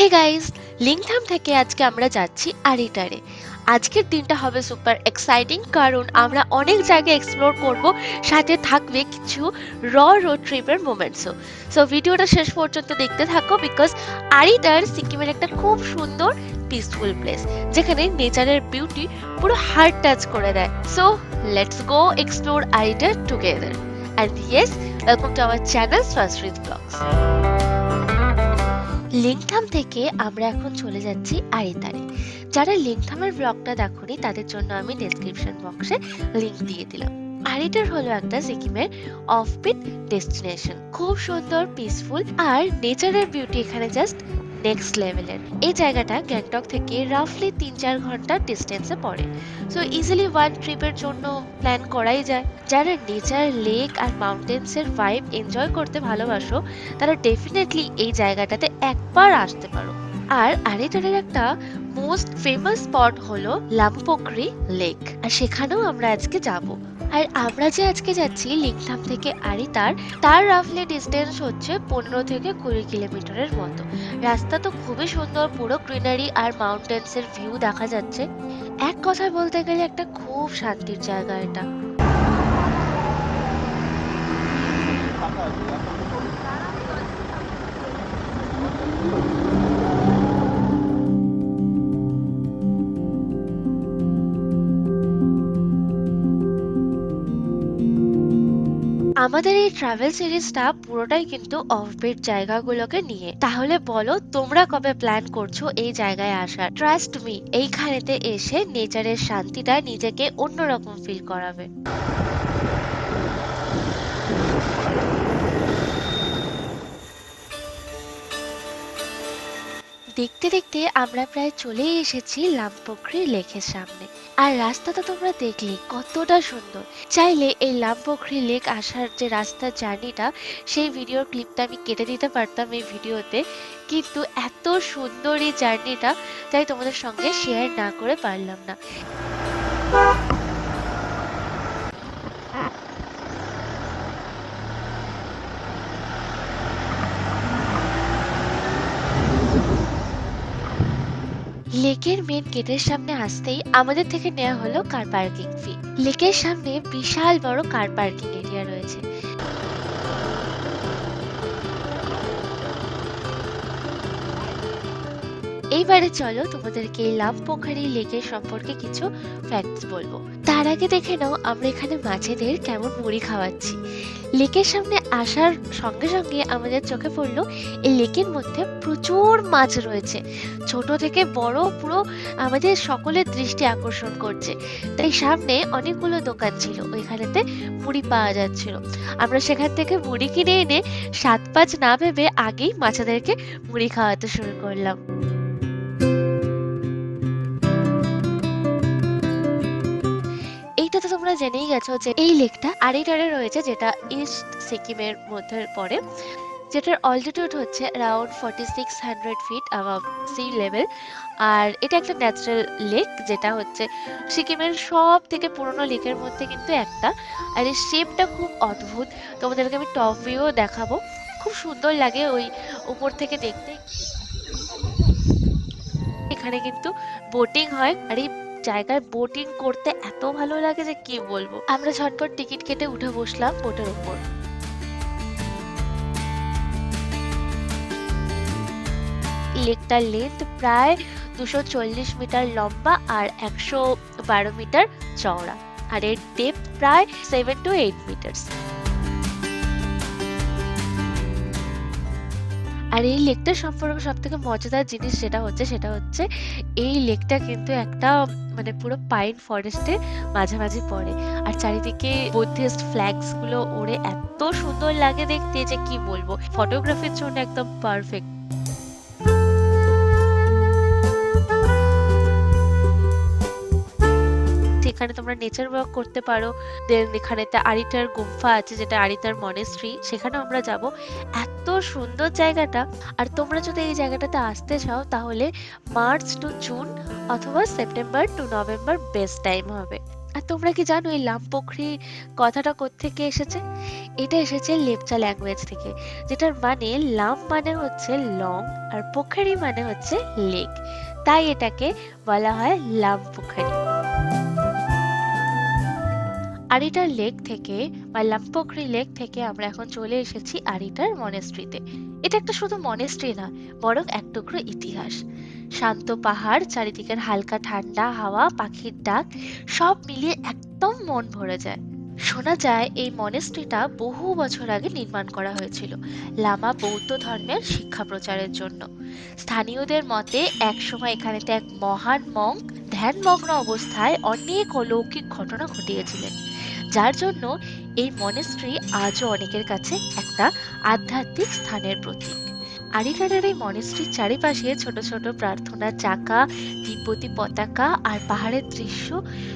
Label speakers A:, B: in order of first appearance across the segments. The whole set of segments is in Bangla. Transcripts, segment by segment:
A: হে গাইস লিংথাম থেকে আজকে আমরা যাচ্ছি আরিটারে আজকের দিনটা হবে সুপার এক্সাইটিং কারণ আমরা অনেক জায়গায় এক্সপ্লোর করব, সাথে থাকবে কিছু র রোড ট্রিপের মোমেন্টসও সো ভিডিওটা শেষ পর্যন্ত দেখতে থাকো বিকজ আরিটার সিকিমের একটা খুব সুন্দর পিসফুল প্লেস যেখানে নেচারের বিউটি পুরো হার্ট টাচ করে দেয়। So let's go explore Aritar together and yes welcome to our channel Saraswati blogs Lingtham থেকে আমরা এখন চলে যাচ্ছি আরিতারে যারা লিংথামের ব্লগটা দেখোনি, তাদের জন্য আমি ডেসক্রিপশন বক্সে লিংক দিয়ে দিলাম। আরিটার হলো একটা সিকিমের অফবিট ডেস্টিনেশন খুব সুন্দর পিসফুল আর নেচারের বিউটি এখানে জাস্ট নেক্সট লেভেলের এই জায়গাটা গ্যাংটক থেকে রাফলি তিন চার ঘণ্টা ডিস্টেন্সে পড়ে। সো ইজিলি ওয়ান ট্রিপের জন্য প্ল্যান করাই যায়। যারা নেচার লেক আর মাউন্টেন্সের ভাইব এনজয় করতে ভালোবাসো, তারা ডেফিনেটলি এই জায়গাটাতে একবার আসতে পারো। আর আরিটারের একটা মোস্ট ফেমাস স্পট হলো লামপোকরি লেক আর সেখানেও আমরা আজকে যাব। আর আমরা যে আজকে যাচ্ছি লিংথাম থেকে আরিতার, তার রাফলি ডিস্টেন্স হচ্ছে পনেরো থেকে কুড়ি কিলোমিটারের মতো। রাস্তা তো খুবই সুন্দর, পুরো গ্রিনারি আর মাউন্টেন্সের ভিউ দেখা যাচ্ছে। এক কথায় বলতে গেলে একটা খুব শান্তির জায়গা এটা। আমাদের এই ট্রাভেল সিরিজটা পুরোটাই কিন্তু অফবিট জায়গাগুলোকে নিয়ে। তাহলে বলো, তোমরা কবে প্ল্যান করছ এই জায়গায় আসার? ট্রাস্ট মি এইখানেতে এসে নেচারের শান্তিটা নিজেকে অন্যরকম ফিল করাবে। দেখতে দেখতে আমরা প্রায় চলে এসেছি লামপোখরি লেকের সামনে। আর রাস্তাটা তোমরা দেখলে কতটা সুন্দর। চাইলে এই লামপোখরি লেক আসার যে রাস্তা জার্নিটা, সেই ভিডিওর ক্লিপটা আমি কেটে দিতে পারতাম এই ভিডিওতে। কিন্তু এত সুন্দর এই জার্নিটা, তাই তোমাদের সঙ্গে শেয়ার না করে পারলাম না। লেকের মেন গেটের সামনে আসতেই আমাদের থেকে নেওয়া হলো কার পার্কিং ফি লেকের সামনে বিশাল বড় কার পার্কিং এরিয়া রয়েছে। এইবারে চলো তোমাদেরকে এই লামপোখারি লেকের সম্পর্কে কিছু ফ্যাক্টস বলব। তার আগে দেখে নাও আমরা এখানে মাছেদের কেমন মুড়ি খাওয়াচ্ছি। লেকের সামনে আসার সঙ্গে সঙ্গে আমাদের চোখে পড়ল, এই লেকের মধ্যে প্রচুর মাছ রয়েছে। ছোট থেকে বড় পুরো আমাদের সকলের দৃষ্টি আকর্ষণ করছে। তাই সামনে অনেকগুলো দোকান ছিল, ওইখানেতে মুড়ি পাওয়া যাচ্ছিল। আমরা সেখান থেকে মুড়ি কিনে এনে সাত পাঁচ না ভেবে আগেই মাছেদেরকে মুড়ি খাওয়াতে শুরু করলাম। তোমরা জেনেই গেছো যে এই লেকটা আরিটারে রয়েছে, যেটা ইস্ট সিকিমের মধ্যে পড়ে, যেটার অল্টিটিউড হচ্ছে around forty six hundred feet above sea level আর এটা একটা ন্যাচারাল লেক যেটা হচ্ছে সিকিমের সব থেকে পুরনো লেকের মধ্যে কিন্তু একটা। আর এর শেপটা খুব অদ্ভুত। তোমাদেরকে আমি টপ ভিউ দেখাবো। খুব সুন্দর লাগে ওই উপর থেকে দেখতে। এখানে কিন্তু বোটিং হয়। আর এই জায়গায় বোটিং করতে এত ভালো লাগে যে কি বলব? আমরা ঝটপট টিকিট কেটে উঠে বসলাম বোটের উপর। লেকটার লেন্থ প্রায় দুশো চল্লিশ মিটার লম্বা আর একশো বারো মিটার চওড়া। আর এর ডেপথ প্রায় সেভেন টু এইট মিটার্স আর এই লেকটা সম্পর্কে সব থেকে মজাদার জিনিস যেটা হচ্ছে, সেটা হচ্ছে এই লেকটা কিন্তু একটা মানে পুরো পাইন ফরেস্টে মাঝামাঝি পড়ে। আর চারিদিকে বুদ্ধিস্ট ফ্ল্যাগসগুলো ওড়ে। এত সুন্দর লাগে দেখতে যে কি বলব? ফটোগ্রাফির জন্য একদম পারফেক্ট এখানে তোমরা নেচার ওয়াক করতে পারো দেন এখানেতে আরিটার গুম্ফা আছে যেটা আরিটার মনেস্ট্রি সেখানে আমরা যাব। এত সুন্দর জায়গাটা, আর তোমরা যদি এই জায়গাটাতে আসতে চাও, তাহলে মার্চ টু জুন অথবা September to November best time হবে। আর তোমরা কি জানো, এই লামপোখরি কথাটা কোত্থেকে এসেছে? এটা এসেছে লেপচা ল্যাঙ্গুয়েজ থেকে, যেটার মানে লাম মানে হচ্ছে লং আর পোখরি মানে হচ্ছে লেক তাই এটাকে বলা হয় লাম পোখরি আরিটার লেক থেকে বা লামপোখরি লেক থেকে আমরা এখন চলে এসেছি আরিটার মনেস্ট্রিতে এটা একটা শুধু মনেস্ট্রি না, বরং এক টুকরো ইতিহাস। শান্ত পাহাড়, চারিদিকের হালকা ঠান্ডা হাওয়া, পাখির ডাক, সব মিলিয়ে একদম মন ভরে যায়। শোনা যায় এই মনেস্ট্রিটা বহু বছর আগে নির্মাণ করা হয়েছিল, লামা বৌদ্ধ ধর্মের শিক্ষা প্রচারের জন্য। স্থানীয়দের মতে, একসময় এখানেতে এক মহান মঙ্ক ধ্যানমগ্ন অবস্থায় অনেক অলৌকিক ঘটনা ঘটিয়েছিলেন। যার জন্য এই মনেস্ট্রি আজও অনেকের কাছে একটা আধ্যাত্মিক স্থানের প্রতীক। আরিকাডার এই মনেস্ট্রির চারিপাশে ছোট ছোট প্রার্থনা চাকা, তিব্বতী পতাকা আর পাহাড়ের দৃশ্য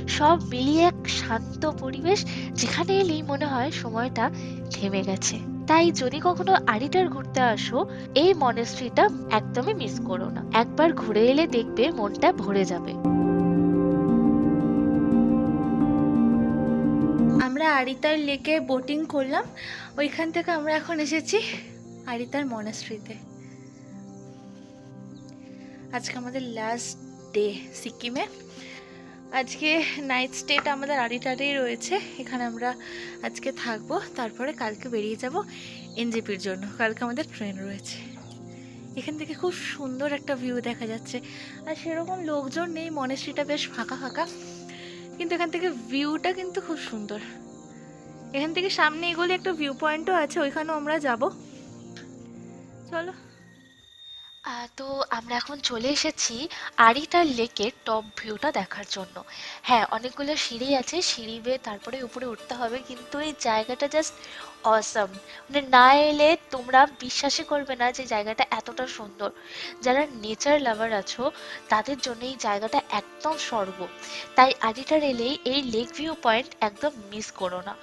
A: সব মিলিয়ে এক শান্ত পরিবেশ যেখানে এলেই মনে হয় সময়টা থেমে গেছে। তাই যদি কখনো আরিটার ঘুরতে আসো, এই মনেস্ট্রিটা একদমই মিস করো না। একবার ঘুরে এলে দেখবে মনটা ভরে যাবে।
B: আমরা আরিতার লেকে বোটিং করলাম। ওইখান থেকে আমরা এখন এসেছি আরিতার মনাস্ট্রিতে আজকে আমাদের লাস্ট ডে সিকিমে। আজকে নাইট স্টেটা আমাদের আরিটারেই রয়েছে। এখানে আমরা আজকে থাকব, তারপরে কালকে বেরিয়ে যাব এনজেপির জন্য। কালকে আমাদের ট্রেন রয়েছে। এখান থেকে খুব সুন্দর একটা ভিউ দেখা যাচ্ছে। আর সেরকম লোকজন নেই মনেস্ট্রিটা বেশ ফাঁকা ফাঁকা। কিন্তু এখান থেকে ভিউটা কিন্তু খুব সুন্দর। এখান থেকে সামনে এগুলি একটা ভিউ পয়েন্টও আছে, ওইখানেও আমরা যাব। চলো।
A: তো আমরা এখন চলে এসেছি আরিটার লেকের টপ ভিউটা দেখার জন্য। হ্যাঁ অনেকগুলো সিঁড়ি আছে, সিঁড়ি বেয়ে তারপরে উপরে উঠতে হবে, কিন্তু এই জায়গাটা জাস্ট অসম মানে না এলে তোমরা বিশ্বাসই করবে না যে জায়গাটা এতটা সুন্দর। যারা নেচার লাভার আছো, তাদের জন্য এই জায়গাটা একদম স্বর্গ। তাই আরিটার এলেই এই লেক ভিউ পয়েন্ট একদম মিস করো না।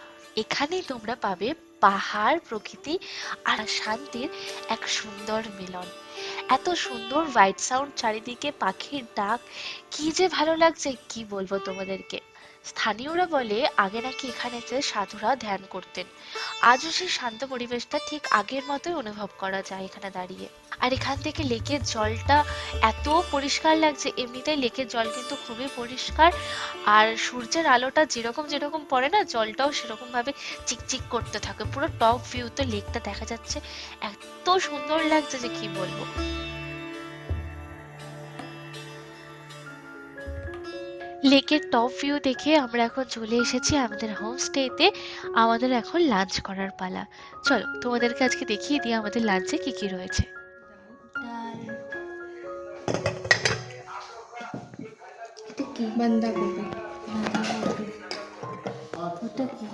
A: এখানেই তোমরা পাবে পাহাড়, প্রকৃতি আর শান্তির এক সুন্দর মিলন। এত সুন্দর হোয়াইট সাউন্ড চারিদিকে পাখির ডাক, কি যে ভালো লাগছে, কি বলব তোমাদেরকে? স্থানীয়রা বলে, আগে নাকি এখানেতে সাধুরা ধ্যান করতেন, আজও সেই শান্ত পরিবেশটা ঠিক আগের মতোই অনুভব করা যায় এখানে দাঁড়িয়ে। আর এখান থেকে লেকের জলটা এত পরিষ্কার লাগছে, এমনিতেই লেকের জল কিন্তু খুবই পরিষ্কার। আর সূর্যের আলোটা যেরকম যেরকম পড়ে না, জলটাও সেরকম ভাবে চিকচিক করতে থাকে। পুরো টপ ভিউতে লেকটা দেখা যাচ্ছে। এত সুন্দর লাগছে যে কি বলব। লেকের টপ ভিউ দেখে আমরা এখন চলে এসেছি আমাদের হোমস্টেতে আমাদের এখন লাঞ্চ করার পালা। চলো তোমাদেরকে আজকে দেখিয়ে দিই আমাদের লাঞ্চে কি কি রয়েছে।
B: এটা কি?
C: বাঁধাকপি
B: ওটা কি?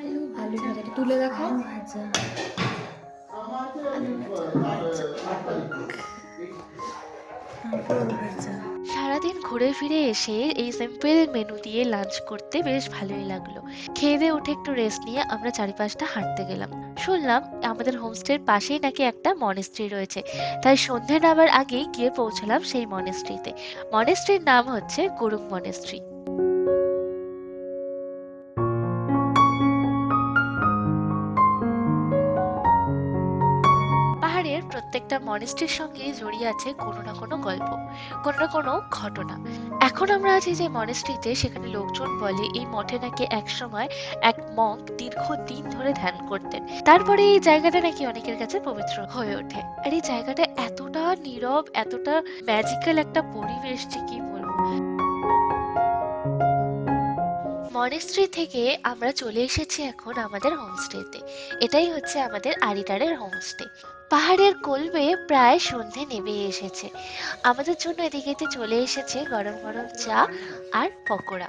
C: আলু আলু ভাজা। তুলে দেখাও
B: ভাজা। ভাজা।
A: সারাদিন ঘুরে ফিরে এসে এই সিম্পল মেনু দিয়ে লাঞ্চ করতে বেশ ভালোই লাগল। খেয়ে দিয়ে উঠে একটু রেস্ট নিয়ে আমরা চারিপাশটা হাঁটতে গেলাম। শুনলাম আমাদের হোমস্টের পাশেই নাকি একটা মনেস্ট্রি রয়েছে। তাই সন্ধে নামার আগেই গিয়ে পৌঁছলাম সেই মনেস্ট্রিতে মনেস্ট্রির নাম হচ্ছে গুরুং মনেস্ট্রি প্রত্যেকটা মনেস্ট্রির সঙ্গে জড়িয়ে আছে কোনো না কোনো গল্প, কোনো না কোনো ঘটনা। এখন আমরা আছি যে মনেস্ট্রিতে সেখানে লোকজন বলে এই মঠে নাকি একসময় এক মঙ্ক দীর্ঘদিন ধরে ধ্যান করতেন। তারপরে এই জায়গাটা নাকি অনেকের কাছে পবিত্র হয়ে ওঠে। আর এই জায়গাটা এতটা নীরব, এতটা ম্যাজিক্যাল একটা পরিবেশ যে কি বলব? মনেস্ট্রি থেকে আমরা চলে এসেছি এখন আমাদের হোমস্টেতে এটাই হচ্ছে আমাদের আরিটারের হোমস্টে পাহাড়ের কোলবে প্রায় সন্ধে নেমে এসেছে। আমাদের জন্য এদিকেতে চলে এসেছে গরম গরম চা আর পকোড়া।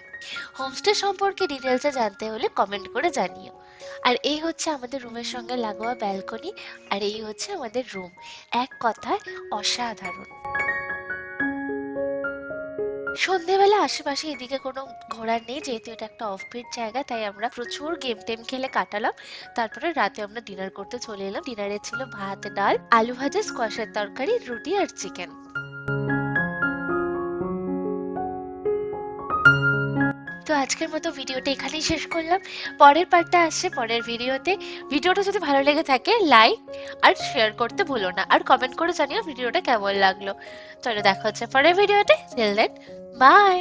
A: হোমস্টে সম্পর্কে ডিটেলসে জানতে হলে কমেন্ট করে জানিও। আর এই হচ্ছে আমাদের রুমের সঙ্গে লাগোয়া ব্যালকনি আর এই হচ্ছে আমাদের রুম এক কথায় অসাধারণ। সন্ধেবেলা আশেপাশে এদিকে কোনো ঘোরার নেই, যেহেতু এটা একটা অফবিট জায়গা, তাই আমরা প্রচুর গেম টেম খেলে কাটালাম। তারপরে রাতে আমরা ডিনার করতে চলে এলাম। ডিনারে ছিল ভাত, ডাল, আলু ভাজা স্কোয়াশের তরকারি, রুটি আর চিকেন তো আজকের মতো ভিডিওটা এখানেই শেষ করলাম। পরের পার্টটা আসছে পরের ভিডিওতে। ভিডিওটা যদি ভালো লেগে থাকে লাইক আর শেয়ার করতে ভুলো না। আর কমেন্ট করে জানিও ভিডিওটা কেমন লাগল। চলো দেখা হচ্ছে পরের ভিডিওতে। বাই